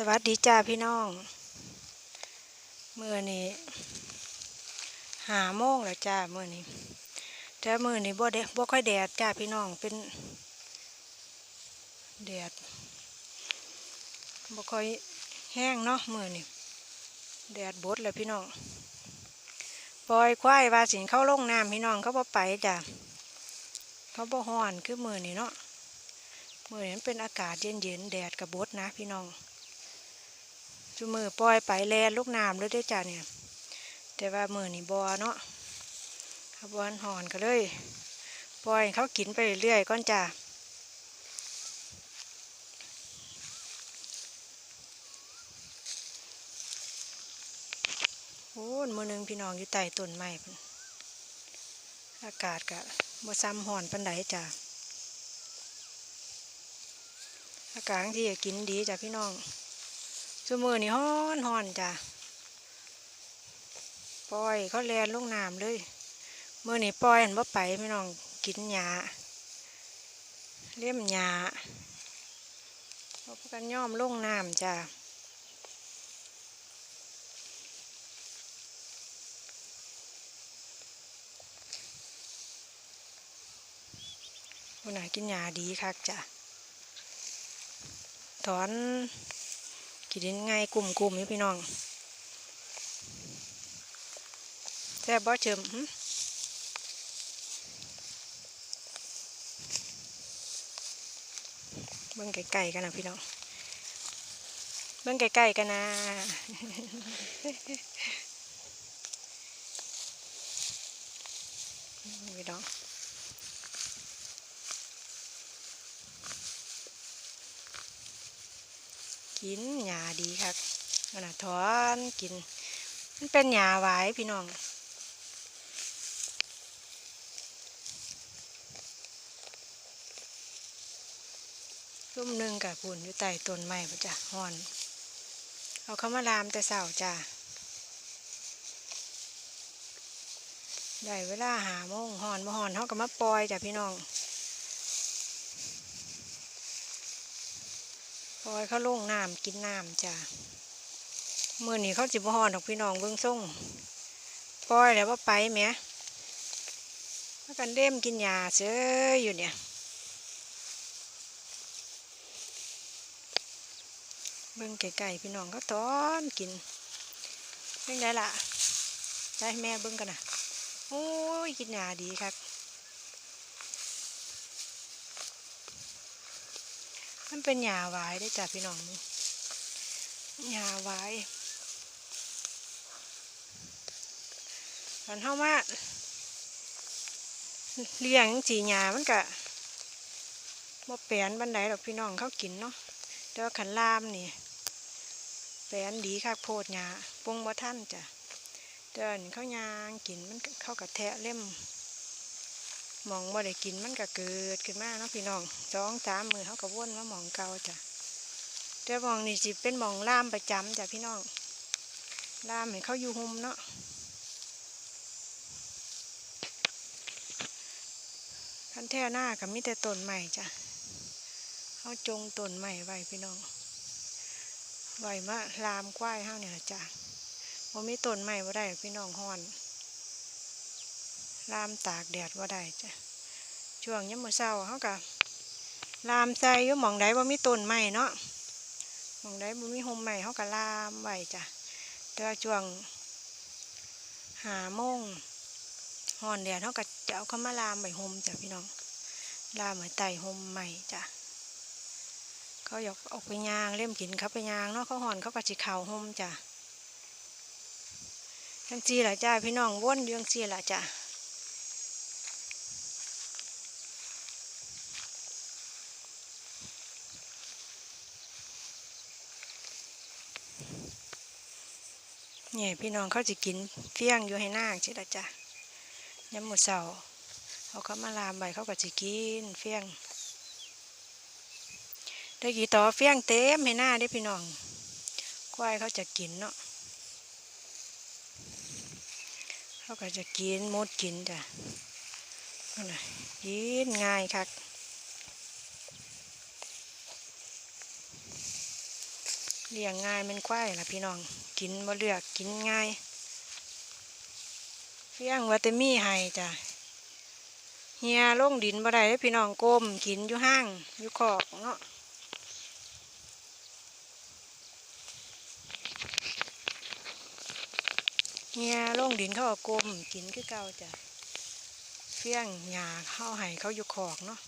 สวัสดีจ้าพี่น้องเมื่อนี้หาโมงแล้วจ้าเมื่อนี้แต่มื่อนี้บ่แดดบ่ค่อยแดดจ้าพี่น้องเป็นแดดบ่ค่อยแห้งเนาะมื่อนี้แดดบดแล้วพี่น้องปล่อยควายว่าสินเข้าลงน้ำพี่น้องเขาบ่ไปจ้าเขาบ่ฮ้อนคือมื่อนี้เนาะมื่อนี้มันเป็นอากาศเย็นๆแดดกับบดนะพี่น้อง จุมือปล่อยไปแลนลูกน้ำเลยได้จ้าเนี่ย แต่ว่ามือนี่บอเนาะขบวนหอนก็เลย ปล่อยเขากินไปเรื่อยๆก่อนจ้าโอ้มือหนึงพี่น้องอยู่ใต้ต้นไม้อากาศกะบ่ซ้ำหอนปันไดจ้าอากาศที่กินดีจ้ะพี่น้อง ชั่วมือนี่ฮ้อนฮ้อนจ้ะปล่อยเขาแลนลงน้ำเลยมือนี่ปล่อยเห็นว่าไปไม่น้องกินหญ้าเลี้ยมหญ้าเขาพกันย่อมลงน้ำจ้ะคนไหนกินหญ้าดีคักจ้ะถอน กินง่ายกลุ่มกลุ่มๆนี่พี่น้องแซ่บบ่เชิมเบิ่งไก่ๆกันนะพี่น้อง เบิ่งไก่ๆกันนะพี่น้อง กินหญ้าดีครับขนาดถอนกิน มันเป็นหญ้าหวายพี่น้องรุ่มหนึ่งกับปุ่นอยู่ใต้ต้นไม้ปะจ้ะห่อน เอาเข้ามาลามแต่เสาจ้ะได้เวลาหาโมงห่อนมาห่อนเขาก็มาปล่อยจ้ะพี่น้อง ปล่อยเขาลงน้ำกินน้ำจ้ะมื่อนี้เขาจิบห่อนดอกพี่น้องเบื้องส่งปล่อยแล้วว่าไปแหมพากันเล่มกินหญ้าเสืออยู่เนี่ยเบิ่งไก่ๆพี่น้องก็ตอนกินเบิ่งได้ละได้ให้แม่เบิ่งกันนะโอ้ยกินหญ้าดีครับ มันเป็นหญ้าหวายได้จ้ะพี่น้องหญ้าหวายมันเข้ามาเลี้ยงจีหญ้ามันกะบ่แปลนบันไดดอกพี่น้องเขากินเนาะแต่ว่าขันลามนี่แปลนดีคักโพดหญ้าปรุงบ่ท่านจ้ะเดินเขายางกินมันเข้ากระแทะเล่ม มองบ่ได้กินมันก็เกิดขึ้นมาเนาะพี่น้องสองสามมือเขาก็วนมาหมองเก่าจ้ะแต่มองนี่สิเป็นหมองล่ามประจำจ้ะพี่น้องล่ามให้เขาอยู่หุมเนาะคันแท่หน้ากับมีแต่ต้นใหม่จ้ะเขาจงต้นใหม่ไว้พี่น้องไหวมาลามควายห้าเนี่ยจ้ะบ่มีต้นไม้บ่ได้พี่น้องฮอน ลามตากแดดบ่ได้จ้ะช่วงยามมื้อเช้าเฮาก็ลามใส่อยู่หม่องใดบ่มีต้นไม้เนาะหม่องใดบ่มีห่มไม้เฮาก็ลามไว้จ้ะแต่ว่าช่วงหาโมงฮ้อนแดดเฮาก็จะเอาเข้ามาลามไว้ห่มจ้ะพี่น้องลามไว้ใต้ห่มไม้จ้ะเขาอยากออกไปยางเล่มกินเขาไปยางเนาะเขาหอนเขาก็จิเข่าห่มจ้ะยังจีละจ้าพี่น้องว่นยังจีละจ้ะ เนี่ยพี่น้องเขาจะกินเฟี้ยงอยู่ให้นางจิละจ้ะย้ำหมดเสาเขาเขามาลามใบเขาก็จะกินเฟี้ยงได้กี่ต่อเฟี้ยงเต็มให้หน้าได้พี่น้องควายเขาจะกินเนาะเขาก็จะกินมดกินจ้ะกินง่ายคัก เลี้ยงง่ายมันควายล่ะพี่น้อง กินบ่เลือกกินง่ายเฟี้ยงว่าแต่มีให้จ้ะเฮียลงดินบ่ได้พี่น้องก้มกินอยู่ห้างอยู่คอกเนาะเฮียลงดินเขาก็ก้มกินคือเก่าจ้ะเฟี้ยงหญ้าเข้าให้เขาอยู่คอกเนาะ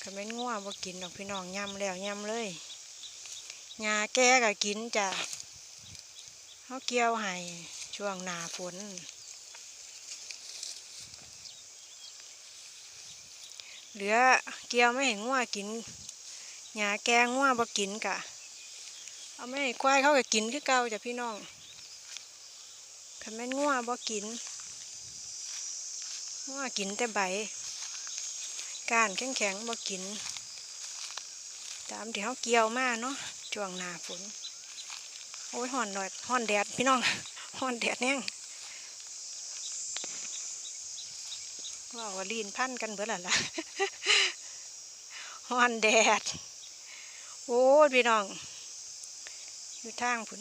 คันแม่นง่วบ่กินดอกพี่น้องยำแล้วยำเลย หญ้าแก่ก็กินจ้ะเขาเกี่ยวให้ช่วงหนาฝน เหลือเกี่ยวไม่เห็นงัวกินหญ้าแกงงัวบ่กินกะเอาไม่ควายเขาก็กินคือเก่าจ้ะพี่น้องคันแม่นงัวบ่กินงัวกินแต่ใบก้านแข็งๆบ่กิน ตามที่เขาเกี่ยวมาเนาะ ช่วงหน้าฝน โอ้ยห่อนหน่อยห่อนแดดพี่น้องห่อนแดดเน่ยว่าว่าลีนพันกันเบิดและล่ะฮ้อนแดด โอ้ยพี่น้อง อยู่ทางพุ่น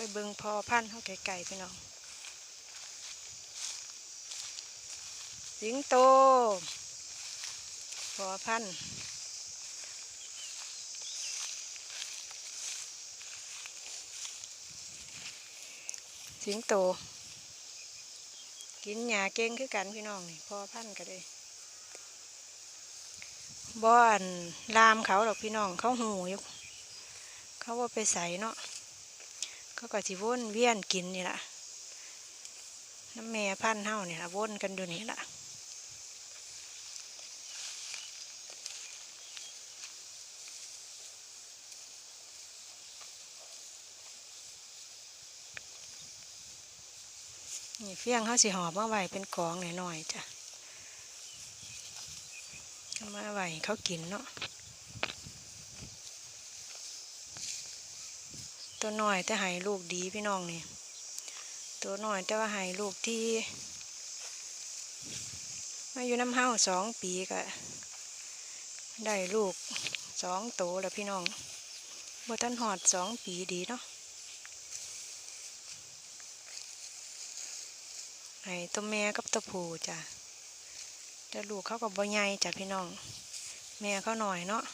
ไปเบิงพอพันธุ์เขาไก่ๆพี่น้อง สิงโต พอพันธุ์สิงโต กินหญ้าเก่งคือกันพี่น้องนี่พอพันธุ์ก็เลยบ่อนลามเขาหรอกพี่น้องเขาหูอยู่เขาว่าไปใส่เนาะ เขาก็สิวนเวียนกินนี่ล่ะน้ำแม่พันธุ์เฮานี่ล่ะวนกันอยู่นี่ล่ะนี่เฟี้ยงเขาสิหอบมาไว้เป็นกองหน่อยๆจ้ะมาไว้เขากินเนาะ ตัวหน้อยแต่ให้ลูกดีพี่น้องนี่ ตัวหน้อยแต่ว่าให้ลูกที่ มาอยู่น้ำเฮาสองปีก็ได้ลูกสองโตแล้วพี่น้องบ่ทันหอดสองปีดีเนาะให้ตัวแม่กับตัวผู้จ้ะแต่ลูกเขาก็บ่ใหญ่จ้ะพี่น้อง แม่เขาหน่อยเนาะ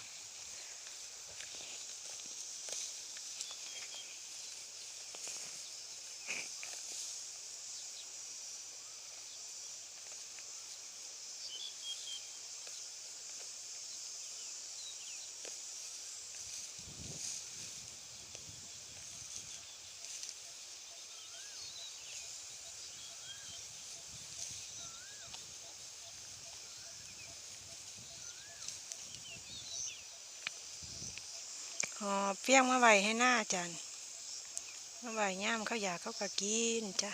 หอเฟี้ยงมาไว้ให้หน้าจันมาไว้ย่ามเขาอยากเขาก็กินจ้ะ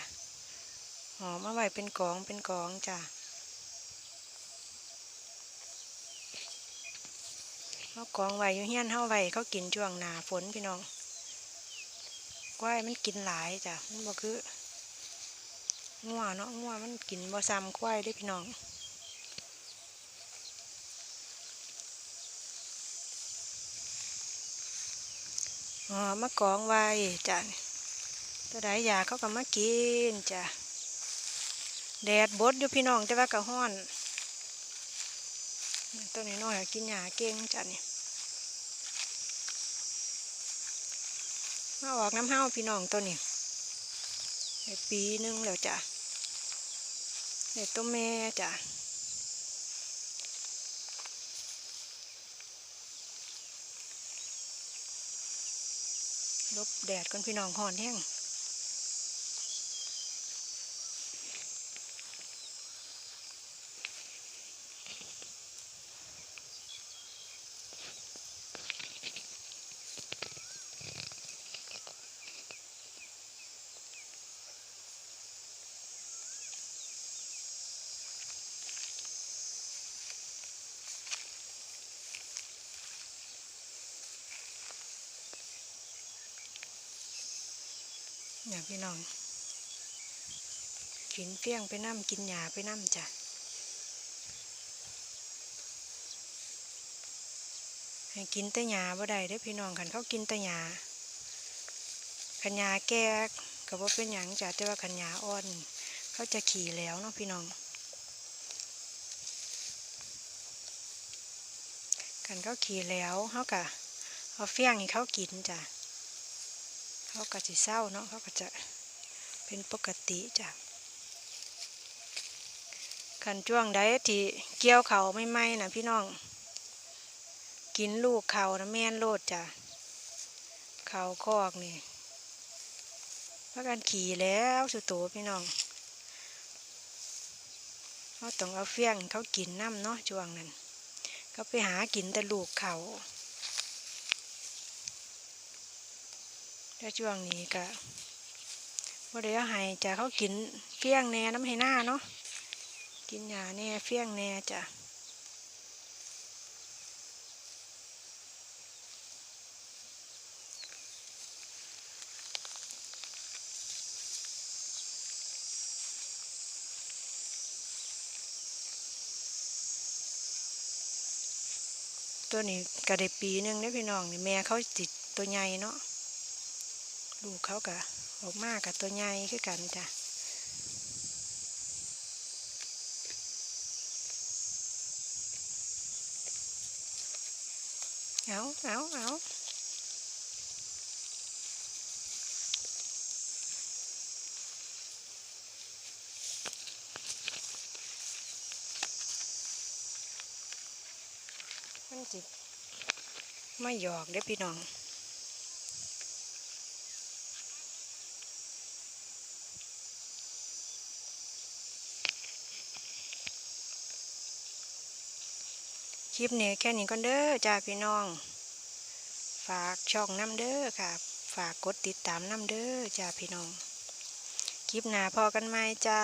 หอบมาไว้เป็นกองเป็นกองจ้ะเขากองไว้อยู่เฮี้ยนเฮาไว้เขากินช่วงหนาฝนพี่น้องกล้วยมันกินหลายจ้ะมันบ่คืองัวเนาะงัวมันกินบ่ซ้ำกล้วยเด้พี่น้อง อ๋อมากองไว้จ้ะตัวใดอยากเขาก็มากินจ้ะแดดบดอยู่พี่น้องแต่ว่าก็ห้อนตัวนี้น้อยกินหญ้าเก่งจ้ะนี่มาออกน้ำเห้าพี่น้องตัวนี้ปีหนึงแล้วจ้ะเด็ดตัวแม่จ้ะ ลบแดดก่อนพี่น้องหอนแห้ง เนี่ยพี่น้อง กินเปี้ยงไปน้ำกินหยาไปน้ำจ้ะให้กินแต่หยาบ่ได้เด้พี่น้องคันเขากินแต่หยาคันหยาแก่ก็บ่เป็นหยังจ้ะแต่ว่าคันหยาอ่อน เขาจะขี่แล้วเนาะพี่น้องคันเขาขี่แล้วเขาก็เอาเฟี้ยงให้เขากินจ้ะ เขาก็สิเศร้าเนาะเขาก็จะเป็นปกติจ้ะขันช่วงใดที่เกี่ยวเขาไม่ไหมนะพี่น้อง กินลูกเขานะแม่นโลดจ้ะเขาคอกนี่พากันขี่แล้วสุดโตพี่น้องเขาต้องเอาเฟี้ยงเขากินน้ำเนาะช่วงนั้นเขาไปหากินแต่ลูกเขา แล้วช่วงนี้ก็ว่าเดี๋ยวให้จ้ะเขากินเฟี้ยงแหน่น้ำให้หน้าเนาะกินหญ้าแหน่เฟี้ยงแหน่จ้ะตัวนี้ก็ได้ปีหนึงได้อพี่น้องนี่แม่เขาติดตัวใหญ่เนาะ ลูกเขากะออกมากับตัวใหญ่คือกันจ้ะเอาเอาเอามันจิไม่หยอกเด้อพี่น้อง ลิปนี้แค่นี้ก่อนเด้อจ้าพี่น้อง ฝากช่องน้ำเด้อค่ะ ฝากกดติดตามน้ำเด้อจ้าพี่น้อง คลิปหน้าพอกันไหมจ้า